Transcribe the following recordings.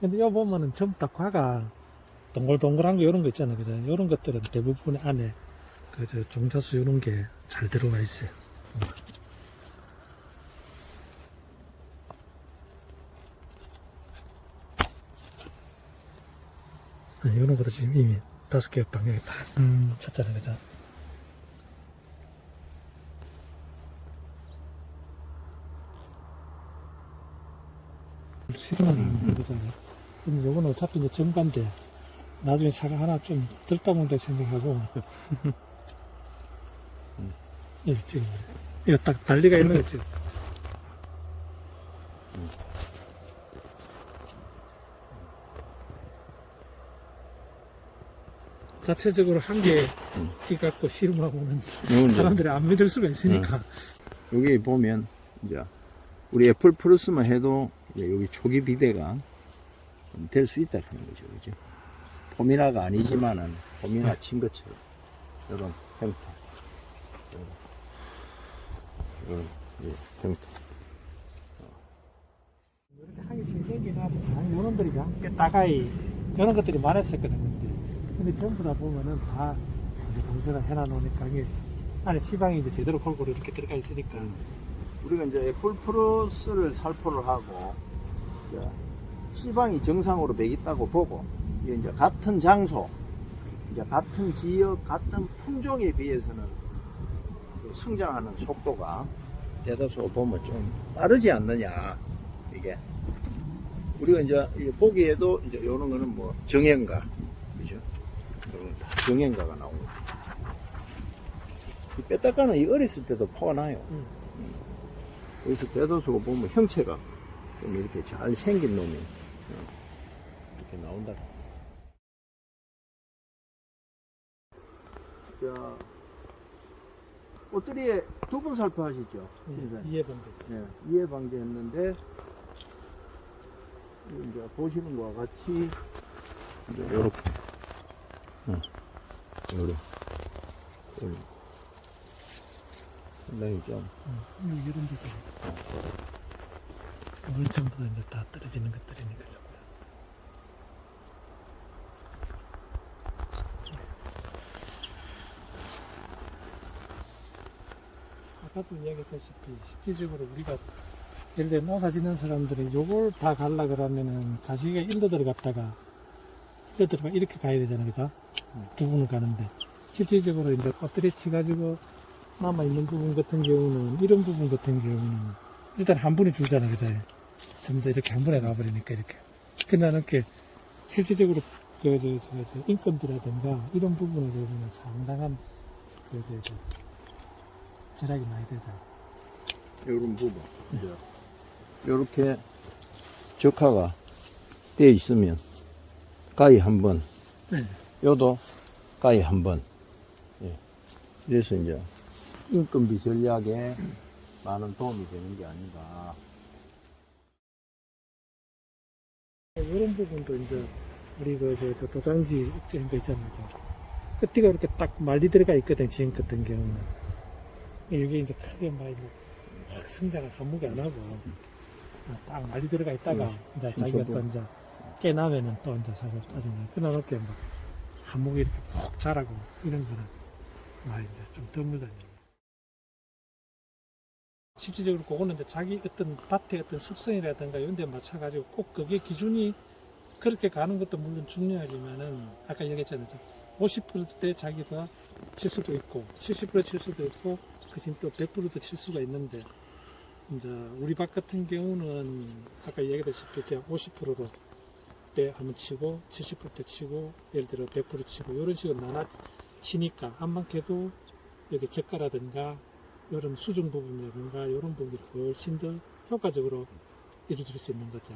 근데 여기 보면은 전부 다 과가 동글동글한 거 이런 거 있잖아요. 그죠? 이런 것들은 대부분 안에 그저 종자수 이런 게 잘 들어가 있어요. 음. 네, 이런 것도 지금 이미 다섯 개 방향이 다, 음, 쳤잖아요. 그죠? 거잖아요. 지금 요거는 어차피 이제 정반대. 나중에 사과 하나 좀덜 따먹는다 생각하고. 이거 지금, 이거 딱 달리가 있는 거 지금. 자체적으로 한개티 갖고 씨름하고는 요건 이제 사람들이 안 믿을 수가 있으니까. 여기 보면 이제 우리 애플 플러스만 해도 여기 초기 비대가 될 수 있다는 거죠, 그죠? 포미나가 아니지만은 포미나 친 것처럼 이런 형태, 이런 예, 형태. 이렇게 하기 생기나 요런들이 함께 따가이 이런 것들이 많았었거든요. 근데, 전부 다 보면은 다 이제 동서가 해놔놓으니까 이게 안에 시방이 이제 제대로 골고루 이렇게 들어가 있으니까 우리가 이제 플러스를 살포를 하고 시방이 정상으로 배있다고 보고 이제 같은 장소, 이제 같은 지역, 같은 품종에 비해서는 그 성장하는 속도가 대다수 보면 좀 빠르지 않느냐 이게 우리가 이제 이 보기에도 이제 이런 거는 뭐 정형가 그죠? 이런 다 정형가가 나오고 이 빼딱가는 이 어렸을 때도 포가 나요. 음. 여기서 대다수가 보면 형체가 좀 이렇게 잘 생긴 놈이. 어, 이렇게 나온다. 자, 옷들이에 두 번 살포하시죠? 이해방대. 네, 이해 방지했는데 이제 보시는 거와 같이 이제 요렇게, 응, 요렇게, 요렇게. 상당히 좀 이런 데도 오늘 전부 다 이제 다 떨어지는 것들이니까 전부 다. 아까도 이야기했다시피 실질적으로 우리가 예를 들어 농사 짓는 사람들이 요걸 다 갈라 그러면은 가시가 일로 들어갔다가 일로 들어가 이렇게 가야 되잖아 그죠? 두 분을 가는데 실질적으로 이제 엎드려 치가지고 남아있는 부분 같은 경우는 이런 부분 같은 경우는 일단 한 분이 줄잖아 그죠? 전부 다 이렇게 한 번에 가버리니까 이렇게 그러나 이렇게 실질적으로 그, 저, 저, 저, 인건비라든가 이런 부분에 대해서는 상당한 그, 저, 저, 절약이 많이 되죠. 요런 부분. 이제 요렇게 적화가 되어 있으면 가위 한 번, 네. 요도 가위 한 번. 예. 그래서 이제 인건비 전략에 많은 도움이 되는 게 아닌가. 이런 부분도 이제 우리 그, 저, 저 도장지 억제한 거 있잖아요. 저. 끝뒤가 이렇게 딱 말리 들어가 있거든, 지금 같은 경우는. 이게 이제 크게 많이 확 성장을 한무게 안 하고, 딱 말리 들어가 있다가, 음, 이제 자기가. 또 이제 깨나면은 또 이제 사서 빠지네. 끊어놓게 막 한무게 이렇게 푹 자라고, 이런 거는 많이 이제 좀 드물다니. 실질적으로 그거는 이제 자기 어떤 밭의 어떤 습성이라든가 이런 데 맞춰가지고 꼭 그게 기준이 그렇게 가는 것도 물론 중요하지만은 아까 얘기했잖아요. 50%대 자기가 칠 수도 있고 70%칠 수도 있고 그신 또 100%도 칠 수가 있는데 이제 우리 밭 같은 경우는 아까 얘기했다시피 그냥 50%로 때 한번 치고 70%대 치고 예를 들어 100% 치고 이런 식으로 나눠 치니까 안만해도 여기 저가라든가 이런 수중 부분이라든가 이런 부분이 훨씬 더 효과적으로 이루어질 수 있는 거죠.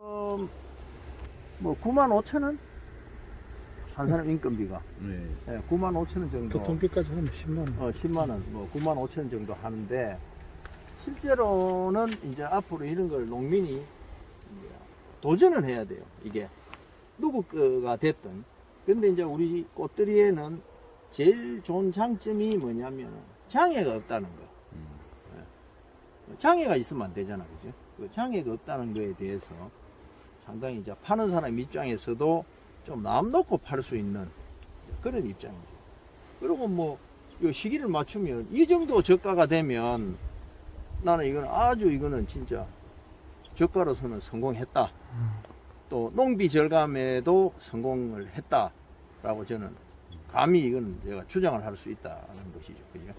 음, 뭐 9만 5천 원? 한 사람 인건비가. 네. 예, 9만 5천 원 정도. 교통비까지 하면 10만 원. 어, 10만 원, 뭐 9만 5천 원 정도 하는데 실제로는 이제 앞으로 이런 걸 농민이 이제 도전을 해야 돼요. 이게 누구 거가 됐든. 근데 이제 우리 꽃들이에는 제일 좋은 장점이 뭐냐면 장애가 없다는 거. 음. 장애가 있으면 안 되잖아, 그죠? 그 장애가 없다는 거에 대해서 상당히 이제 파는 사람 입장에서도 좀 남 놓고 팔 수 있는 그런 입장이죠. 그리고 뭐, 이 시기를 맞추면 이 정도 저가가 되면 나는 이거는 아주 이거는 진짜 저가로서는 성공했다. 또 농비 절감에도 성공을 했다라고 저는 감히 이거는 제가 주장을 할 수 있다는 것이죠. 그죠?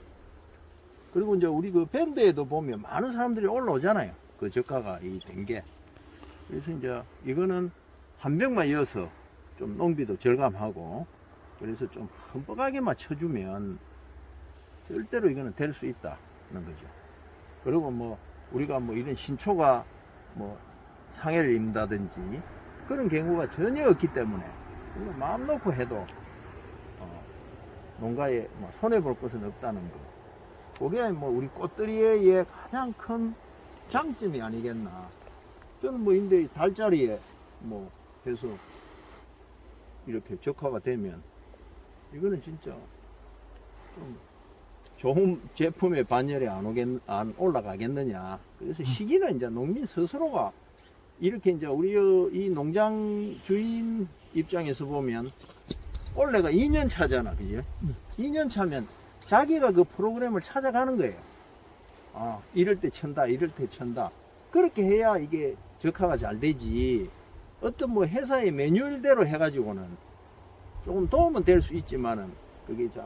그리고 이제 우리 그 밴드에도 보면 많은 사람들이 올라오잖아요. 그 저가가 이 된 게. 그래서 이제 이거는 한 병만 이어서 좀 농비도 절감하고 그래서 좀 흠뻑하게만 쳐주면 절대로 이거는 될 수 있다는 거죠. 그리고 뭐 우리가 뭐 이런 신초가 뭐 상해를 입는다든지 그런 경우가 전혀 없기 때문에 마음 놓고 해도 어, 농가에 뭐 손해 볼 것은 없다는 거. 그게 뭐 우리 꽃들이의 가장 큰 장점이 아니겠나. 저는 뭐 인데 달자리에 뭐 해서 이렇게 적화가 되면 이거는 진짜 좀 좋은 제품의 반열에 안 오겠 안 올라가겠느냐. 그래서 시기는 이제 농민 스스로가 이렇게 이제 우리 이 농장 주인 입장에서 보면 올해가 2년 차잖아, 그지? 음. 2년 차면 자기가 그 프로그램을 찾아가는 거예요. 아, 이럴 때 천다, 이럴 때 천다. 그렇게 해야 이게 적화가 잘 되지. 어떤 뭐 회사의 매뉴얼대로 해가지고는 조금 도움은 될 수 있지만은 그게 잘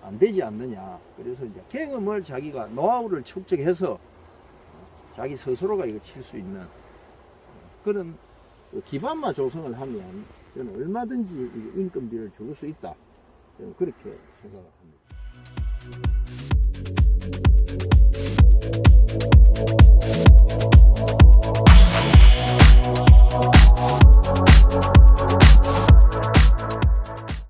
안 되지 않느냐. 그래서 이제 경험을 자기가 노하우를 축적해서 자기 스스로가 이거 칠 수 있는 그런 그 기반만 조성을 하면 저는 얼마든지 인건비를 줄일 수 있다. 저는 그렇게 생각을 합니다. 을